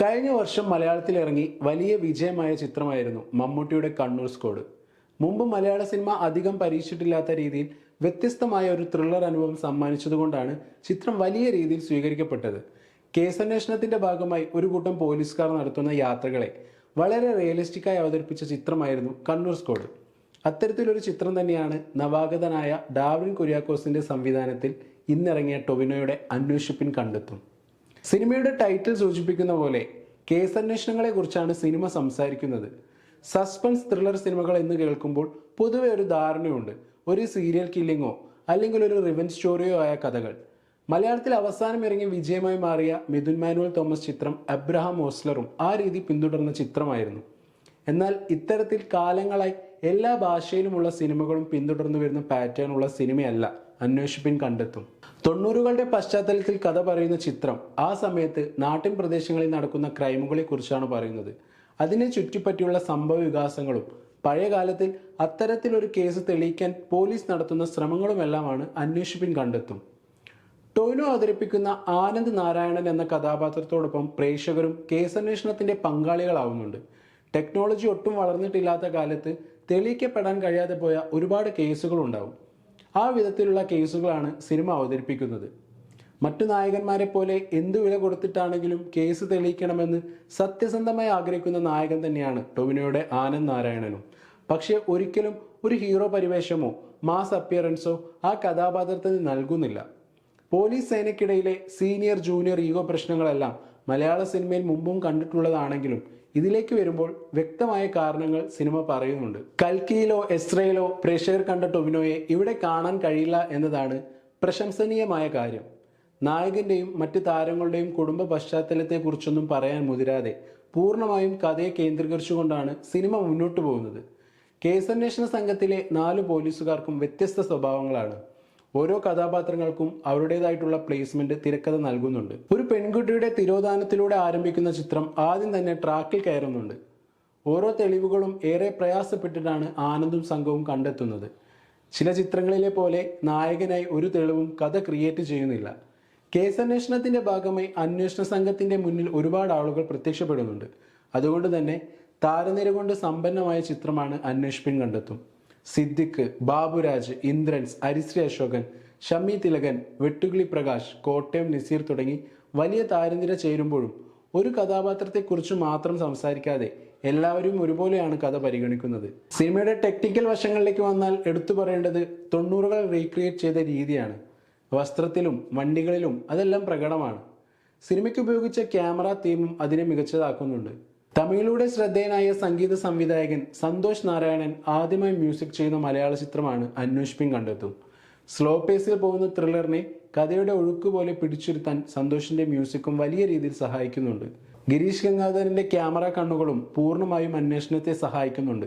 കഴിഞ്ഞ വർഷം മലയാളത്തിൽ ഇറങ്ങി വലിയ വിജയമായ ചിത്രമായിരുന്നു മമ്മൂട്ടിയുടെ കണ്ണൂർ സ്കോഡ്. മുമ്പ് മലയാള സിനിമ അധികം പരീക്ഷിച്ചിട്ടില്ലാത്ത രീതിയിൽ വ്യത്യസ്തമായ ഒരു ത്രില്ലർ അനുഭവം സമ്മാനിച്ചതുകൊണ്ടാണ് ചിത്രം വലിയ രീതിയിൽ സ്വീകരിക്കപ്പെട്ടത്. കേസന്വേഷണത്തിന്റെ ഭാഗമായി ഒരു കൂട്ടം പോലീസുകാർ നടത്തുന്ന യാത്രകളെ വളരെ റിയലിസ്റ്റിക്കായി അവതരിപ്പിച്ച ചിത്രമായിരുന്നു കണ്ണൂർ സ്കോഡ്. അത്തരത്തിലൊരു ചിത്രം തന്നെയാണ് നവാഗതനായ ഡാവിൻ കുര്യാക്കോസിന്റെ സംവിധാനത്തിൽ ഇന്നിറങ്ങിയ ടൊവിനോയുടെ അന്വേഷിപ്പിൻ കണ്ടെത്തും. സിനിമയുടെ ടൈറ്റിൽ സൂചിപ്പിക്കുന്ന പോലെ കേസന്വേഷണങ്ങളെ കുറിച്ചാണ് സിനിമ സംസാരിക്കുന്നത്. സസ്പെൻസ് ത്രില്ലർ സിനിമകൾ എന്ന് കേൾക്കുമ്പോൾ പൊതുവെ ഒരു ധാരണയുണ്ട്. ഒരു സീരിയൽ കില്ലിങ്ങോ അല്ലെങ്കിൽ ഒരു റിവൻ സ്റ്റോറിയോ ആയ കഥകൾ. മലയാളത്തിൽ അവസാനം ഇറങ്ങി വിജയമായി മാറിയ മിഥുൻ മാനുവൽ തോമസ് ചിത്രം അബ്രഹാം ഓസ്ലറും ആ രീതി പിന്തുടർന്ന ചിത്രമായിരുന്നു. എന്നാൽ ഇത്തരത്തിൽ കാലങ്ങളായി എല്ലാ ഭാഷയിലുമുള്ള സിനിമകളും പിന്തുടർന്നു വരുന്ന പാറ്റേൺ ഉള്ള സിനിമയല്ല. അന്വേഷിപ്പിൻ കണ്ടെത്തും. തൊണ്ണൂറുകളുടെ പശ്ചാത്തലത്തിൽ കഥ പറയുന്ന ചിത്രം ആ സമയത്ത് നാട്ടിൻ പ്രദേശങ്ങളിൽ നടക്കുന്ന ക്രൈമുകളെ കുറിച്ചാണ് പറയുന്നത്. അതിനെ ചുറ്റിപ്പറ്റിയുള്ള സംഭവ വികാസങ്ങളും പഴയ കാലത്തിൽ അത്തരത്തിലൊരു കേസ് തെളിയിക്കാൻ പോലീസ് നടത്തുന്ന ശ്രമങ്ങളുമെല്ലാമാണ് അന്വേഷിപ്പിൻ കണ്ടെത്തും. ടോയിനോ അവതരിപ്പിക്കുന്ന ആനന്ദ് നാരായണൻ എന്ന കഥാപാത്രത്തോടൊപ്പം പ്രേക്ഷകരും കേസന്വേഷണത്തിന്റെ പങ്കാളികളാവുന്നുണ്ട്. ടെക്നോളജി ഒട്ടും വളർന്നിട്ടില്ലാത്ത കാലത്ത് തെളിയിക്കപ്പെടാൻ കഴിയാതെ പോയ ഒരുപാട് കേസുകൾ ഉണ്ടാവും ആ വിധത്തിലുള്ള കേസുകളാണ് സിനിമ അവതരിപ്പിക്കുന്നത്. മറ്റു നായകന്മാരെ പോലെ എന്തു വില കൊടുത്തിട്ടാണെങ്കിലും കേസ് തെളിയിക്കണമെന്ന് സത്യസന്ധമായി ആഗ്രഹിക്കുന്ന നായകൻ തന്നെയാണ് ടൊവിനോയുടെ ആനന്ദ് നാരായണനും. പക്ഷെ ഒരിക്കലും ഒരു ഹീറോ പരിവേഷമോ മാസ് അപ്പിയറൻസോ ആ കഥാപാത്രത്തിന് നൽകുന്നില്ല. പോലീസ് സേനയ്ക്കിടയിലെ സീനിയർ ജൂനിയർ ഈഗോ പ്രശ്നങ്ങളെല്ലാം മലയാള സിനിമയിൽ മുമ്പും കണ്ടിട്ടുള്ളതാണെങ്കിലും ഇതിലേക്ക് വരുമ്പോൾ വ്യക്തമായ കാരണങ്ങൾ സിനിമ പറയുന്നുണ്ട്. കൽക്കിയിലോ എസ്രയിലോ പ്രേക്ഷകർ കണ്ട ടൊവിനോയെ ഇവിടെ കാണാൻ കഴിയില്ല എന്നതാണ് പ്രശംസനീയമായ കാര്യം. നായകന്റെയും മറ്റ് താരങ്ങളുടെയും കുടുംബ പശ്ചാത്തലത്തെക്കുറിച്ചൊന്നും പറയാൻ മുതിരാതെ പൂർണമായും കഥയെ കേന്ദ്രീകരിച്ചുകൊണ്ടാണ് സിനിമ മുന്നോട്ട് പോകുന്നത്. കേസന്വേഷണ സംഘത്തിലെ നാല് പോലീസുകാർക്കും വ്യത്യസ്ത സ്വഭാവങ്ങളാണ്. ഓരോ കഥാപാത്രങ്ങൾക്കും അവരുടേതായിട്ടുള്ള പ്ലേസ്മെന്റ് തിരക്കഥ നൽകുന്നുണ്ട്. ഒരു പെൺകുട്ടിയുടെ തിരോധാനത്തിലൂടെ ആരംഭിക്കുന്ന ചിത്രം ആദ്യം തന്നെ ട്രാക്കിൽ കയറുന്നുണ്ട്. ഓരോ തെളിവുകളും ഏറെ പ്രയാസപ്പെട്ടിട്ടാണ് ആനന്ദും സംഘവും കണ്ടെത്തുന്നത്. ചില ചിത്രങ്ങളിലെ പോലെ നായകനായി ഒരു തെളിവും കഥ ക്രിയേറ്റ് ചെയ്യുന്നില്ല. കേസന്വേഷണത്തിന്റെ ഭാഗമായി അന്വേഷണ സംഘത്തിന്റെ മുന്നിൽ ഒരുപാട് ആളുകൾ പ്രത്യക്ഷപ്പെടുന്നുണ്ട്. അതുകൊണ്ട് തന്നെ താരനിര കൊണ്ട് സമ്പന്നമായ ചിത്രമാണ് അന്വേഷിപ്പിൻ കണ്ടെത്തും. സിദ്ദിഖ് ബാബുരാജ് ഇന്ദ്രൻസ് അരിശ്രീ അശോകൻ ഷമ്മി തിലകൻ വെട്ടുകിളി പ്രകാശ് കോട്ടയം നസീർ തുടങ്ങി വലിയ താരനിര ചേരുമ്പോഴും ഒരു കഥാപാത്രത്തെക്കുറിച്ച് മാത്രം സംസാരിക്കാതെ എല്ലാവരും ഒരുപോലെയാണ് കഥ പരിഗണിക്കുന്നത്. സിനിമയുടെ ടെക്നിക്കൽ വശങ്ങളിലേക്ക് വന്നാൽ എടുത്തു പറയേണ്ടത് തൊണ്ണൂറുകൾ റീക്രിയേറ്റ് ചെയ്ത രീതിയാണ്. വസ്ത്രത്തിലും വണ്ടികളിലും അതെല്ലാം പ്രകടമാണ്. സിനിമയ്ക്ക് ഉപയോഗിച്ച ക്യാമറ തീമും അതിനെ മികച്ചതാക്കുന്നുണ്ട്. തമിഴിലൂടെ ശ്രദ്ധേയനായ സംഗീത സംവിധായകൻ സന്തോഷ് നാരായണൻ ആദ്യമായി മ്യൂസിക് ചെയ്യുന്ന മലയാള ചിത്രമാണ് അന്വേഷിപ്പിൻ കണ്ടെത്തും. സ്ലോ പേസിൽ പോകുന്ന ത്രില്ലറിനെ കഥയുടെ ഒഴുക്ക് പോലെ പിടിച്ചിരുത്താൻ സന്തോഷിന്റെ മ്യൂസിക്കും വലിയ രീതിയിൽ സഹായിക്കുന്നുണ്ട്. ഗിരീഷ് ഗംഗാധരന്റെ ക്യാമറ കണ്ണുകളും പൂർണമായും അന്വേഷണത്തെ സഹായിക്കുന്നുണ്ട്.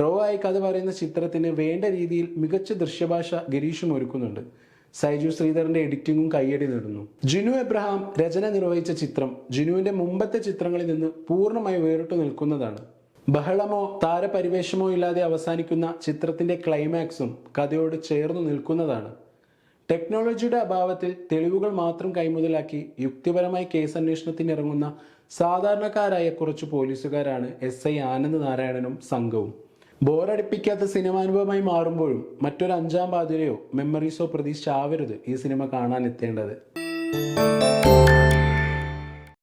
റോ ആയി കഥ പറയുന്ന ചിത്രത്തിന് വേണ്ട രീതിയിൽ മികച്ച ദൃശ്യഭാഷ ഗിരീഷും ഒരുക്കുന്നുണ്ട്. സൈജു ശ്രീധറിന്റെ എഡിറ്റിംഗും കയ്യടി നേടുന്നു. ജിനു എബ്രഹാം രചന നിർവഹിച്ച ചിത്രം ജിനുവിന്റെ മുമ്പത്തെ ചിത്രങ്ങളിൽ നിന്ന് പൂർണമായി വേറിട്ടു നിൽക്കുന്നതാണ്. ബഹളമോ താരപരിവേഷമോ ഇല്ലാതെ അവസാനിക്കുന്ന ചിത്രത്തിന്റെ ക്ലൈമാക്സും കഥയോട് ചേർന്നു നിൽക്കുന്നതാണ്. ടെക്നോളജിയുടെ അഭാവത്തിൽ തെളിവുകൾ മാത്രം കൈമുതലാക്കി യുക്തിപരമായി കേസ് അന്വേഷണത്തിന് ഇറങ്ങുന്ന സാധാരണക്കാരായ കുറച്ച് പോലീസുകാരാണ് എസ് ഐ ആനന്ദ് നാരായണനും സംഘവും. ബോറടിപ്പിക്കാത്ത സിനിമാനുഭവമായി മാറുമ്പോഴും മറ്റൊരു അഞ്ചാം പാതിരയോ മെമ്മറീസോ പ്രതീക്ഷിച്ചാവരുത് ഈ സിനിമ കാണാൻ എത്തേണ്ടത്.